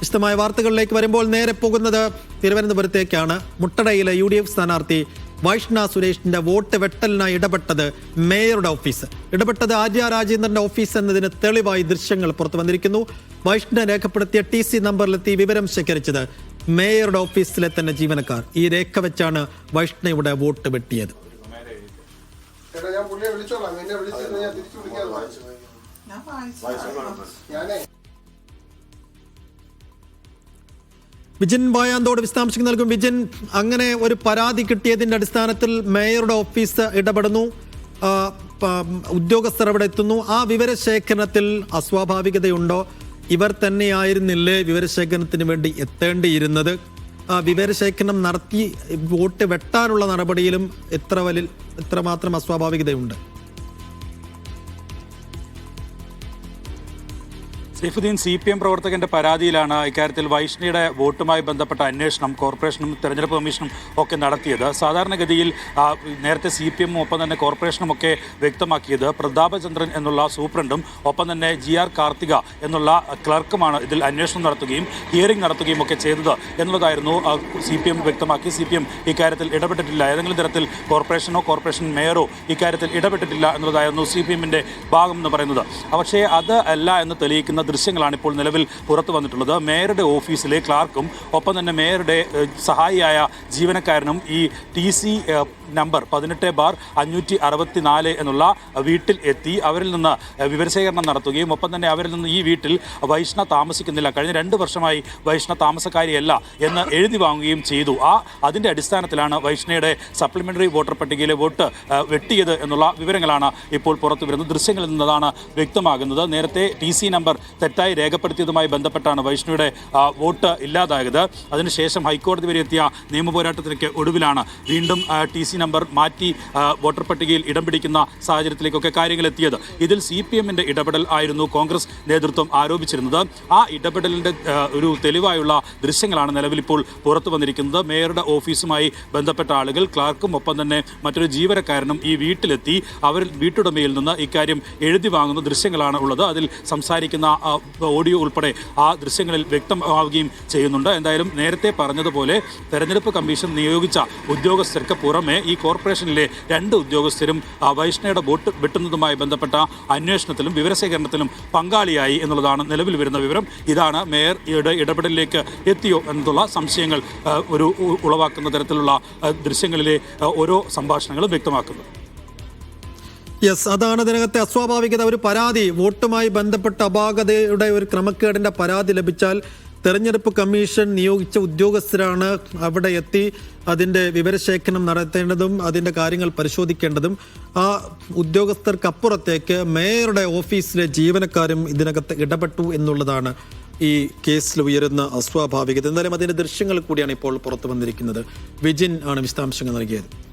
വിശദമായ വാർത്തകളിലേക്ക് വരുമ്പോൾ നേരെ പോകുന്നത് തിരുവനന്തപുരത്തേക്കാണ്. മുട്ടടയിലെ യു ഡി എഫ് സ്ഥാനാർത്ഥി വൈഷ്ണ സുരേഷിന്റെ വോട്ട് വെട്ടലിനായി ഇടപെട്ടത് മേയറുടെ ഓഫീസ്. ഇടപെട്ടത് ആര്യ രാജേന്ദ്രന്റെ ഓഫീസ് എന്നതിന് തെളിവായി ദൃശ്യങ്ങൾ പുറത്തു വന്നിരിക്കുന്നു. വൈഷ്ണ രേഖപ്പെടുത്തിയ ടി സി നമ്പറിലെത്തി വിവരം ശേഖരിച്ചത് മേയറുടെ ഓഫീസിലെ തന്നെ ജീവനക്കാർ. ഈ രേഖ വെച്ചാണ് വൈഷ്ണയുടെ വോട്ട് വെട്ടിയത്. ഞാൻ പുള്ളിയെ വിളിച്ചോളാം. എന്നെ വിളിച്ചിരുന്ന ഞാൻ തിരിച്ചു വിളിക്കാം. ഞാനേ വിജിൻ ബായാന്തോട് വിശദാംശങ്ങൾ നൽകും. വിജിൻ അങ്ങനെ ഒരു പരാതി കിട്ടിയതിന്റെ അടിസ്ഥാനത്തിൽ മേയറുടെ ഓഫീസ് ഇടപെടുന്നു. ഉദ്യോഗസ്ഥർ അവിടെ എത്തുന്നു. ആ വിവരശേഖരണത്തിൽ അസ്വാഭാവികതയുണ്ടോ? ഇവർ തന്നെയായിരുന്നില്ലേ വിവരശേഖരണത്തിന് വേണ്ടി എത്തേണ്ടിയിരുന്നത്? ആ വിവരശേഖരണം നടത്തി വോട്ട് വെട്ടാനുള്ള നടപടിയിലും എത്ര വലിയ എത്രമാത്രം അസ്വാഭാവികതയുണ്ട്. സൈഫുദ്ദീൻ സി പി എം പ്രവർത്തകന്റെ പരാതിയിലാണ് ഇക്കാര്യത്തിൽ വൈഷ്ണിയുടെ വോട്ടുമായി ബന്ധപ്പെട്ട അന്വേഷണം കോർപ്പറേഷനും തെരഞ്ഞെടുപ്പ് കമ്മീഷനും ഒക്കെ നടത്തിയത്. സാധാരണഗതിയിൽ നേരത്തെ സി പി എമ്മും ഒപ്പം തന്നെ കോർപ്പറേഷനും ഒക്കെ വ്യക്തമാക്കിയത് പ്രതാപചന്ദ്രൻ എന്നുള്ള സൂപ്രണ്ടും ഒപ്പം തന്നെ ജി ആർ കാർത്തിക എന്നുള്ള ക്ലർക്കുമാണ് ഇതിൽ അന്വേഷണം നടത്തുകയും ഹിയറിംഗ് നടത്തുകയും ഒക്കെ ചെയ്തത് എന്നുള്ളതായിരുന്നു സി പി എം വ്യക്തമാക്കി. സി പി എം ഇക്കാര്യത്തിൽ ഇടപെട്ടിട്ടില്ല. ഏതെങ്കിലും തരത്തിൽ കോർപ്പറേഷനോ കോർപ്പറേഷൻ മേയറോ ഇക്കാര്യത്തിൽ ഇടപെട്ടിട്ടില്ല എന്നുള്ളതായിരുന്നു സി പി എമ്മിന്റെ ഭാഗം എന്ന് പറയുന്നത്. പക്ഷേ അത് അല്ല എന്ന് തെളിയിക്കുന്ന ദൃശ്യങ്ങളാണ് ഇപ്പോൾ നിലവിൽ പുറത്തു വന്നിട്ടുള്ളത്. മേയറുടെ ഓഫീസിലെ ക്ലാർക്കും ഒപ്പം തന്നെ മേയറുടെ സഹായിയായ ജീവനക്കാരനും ഈ ടി സി നമ്പർ പതിനെട്ട് ബാർ അഞ്ഞൂറ്റി അറുപത്തി നാല് എന്നുള്ള വീട്ടിൽ എത്തി. അവരിൽ നിന്ന് വിവരശേഖരണം നടത്തുകയും ഒപ്പം തന്നെ അവരിൽ നിന്ന് ഈ വീട്ടിൽ വൈഷ്ണ താമസിക്കുന്നില്ല. കഴിഞ്ഞ രണ്ട് വർഷമായി വൈഷ്ണ താമസക്കാരിയല്ല എന്ന് എഴുതി വാങ്ങുകയും ചെയ്തു. ആ അതിന്റെ അടിസ്ഥാനത്തിലാണ് വൈഷ്ണയുടെ സപ്ലിമെന്ററി വോട്ടർ പട്ടികയിലെ വോട്ട് വെട്ടിയത് എന്നുള്ള വിവരങ്ങളാണ് ഇപ്പോൾ പുറത്തു വരുന്നത്. ദൃശ്യങ്ങളിൽ നിന്നതാണ് വ്യക്തമാകുന്നത്. നേരത്തെ ടി സി നമ്പർ തെറ്റായി രേഖപ്പെടുത്തിയതുമായി ബന്ധപ്പെട്ടാണ് വൈഷ്ണയുടെ വോട്ട് ഇല്ലാതായത്. അതിനുശേഷം ഹൈക്കോടതി വരെ എത്തിയ നിയമപോരാട്ടത്തിലേക്ക് ഒടുവിലാണ് വീണ്ടും ടി സി നമ്പർ മാറ്റി വോട്ടർ പട്ടികയിൽ ഇടം പിടിക്കുന്ന സാഹചര്യത്തിലേക്കൊക്കെ കാര്യങ്ങൾ എത്തിയത്. ഇതിൽ സി പി എമ്മിന്റെ ഇടപെടൽ ആയിരുന്നു കോൺഗ്രസ് നേതൃത്വം ആരോപിച്ചിരുന്നത്. ആ ഇടപെടലിന്റെ ഒരു തെളിവായുള്ള ദൃശ്യങ്ങളാണ് നിലവിലിപ്പോൾ പുറത്തു വന്നിരിക്കുന്നത്. മേയറുടെ ഓഫീസുമായി ബന്ധപ്പെട്ട ആളുകൾ ക്ലാർക്കും ഒപ്പം തന്നെ മറ്റൊരു ജീവനക്കാരനും ഈ വീട്ടിലെത്തി. അവർ വീട്ടുടമയിൽ നിന്ന് ഇക്കാര്യം എഴുതി വാങ്ങുന്ന ദൃശ്യങ്ങളാണ് ഉള്ളത്. അതിൽ സംസാരിക്കുന്ന ഓഡിയോ ഉൾപ്പെടെ ആ ദൃശ്യങ്ങളിൽ വ്യക്തമാവുകയും ചെയ്യുന്നുണ്ട്. എന്തായാലും നേരത്തെ പറഞ്ഞതുപോലെ തെരഞ്ഞെടുപ്പ് കമ്മീഷൻ നിയോഗിച്ച ഉദ്യോഗസ്ഥർക്ക് പുറമെ ഈ കോർപ്പറേഷനിലെ രണ്ട് ഉദ്യോഗസ്ഥരും വൈഷ്ണയുടെ ബോട്ട് വെട്ടുന്നതുമായി ബന്ധപ്പെട്ട അന്വേഷണത്തിലും വിവരശേഖരണത്തിലും പങ്കാളിയായി എന്നുള്ളതാണ് നിലവിൽ വരുന്ന വിവരം. ഇതാണ് മേയറുടെ ഇടപെടലിലേക്ക് എത്തിയോ എന്നുള്ള സംശയങ്ങൾ ഒരു ഉളവാക്കുന്ന തരത്തിലുള്ള ദൃശ്യങ്ങളിലെ ഓരോ സംഭാഷണങ്ങളും വ്യക്തമാക്കുന്നത്. യെസ് അതാണ് ഇതിനകത്തെ അസ്വാഭാവികത. ഒരു പരാതി വോട്ടുമായി ബന്ധപ്പെട്ട അപാകതയുടെ ഒരു ക്രമക്കേടിന്റെ പരാതി ലഭിച്ചാൽ തെരഞ്ഞെടുപ്പ് കമ്മീഷൻ നിയോഗിച്ച ഉദ്യോഗസ്ഥരാണ് അവിടെ എത്തി അതിന്റെ വിവരശേഖരണം നടത്തേണ്ടതും അതിന്റെ കാര്യങ്ങൾ പരിശോധിക്കേണ്ടതും. ആ ഉദ്യോഗസ്ഥർക്കപ്പുറത്തേക്ക് മേയറുടെ ഓഫീസിലെ ജീവനക്കാരും ഇതിനകത്ത് ഇടപെട്ടു എന്നുള്ളതാണ് ഈ കേസിൽ ഉയരുന്ന അസ്വാഭാവികത. എന്തായാലും അതിന്റെ ദൃശ്യങ്ങൾ കൂടിയാണ് ഇപ്പോൾ പുറത്തു വന്നിരിക്കുന്നത്. വിജിൻ ആണ് വിശദാംശങ്ങൾ നൽകിയത്.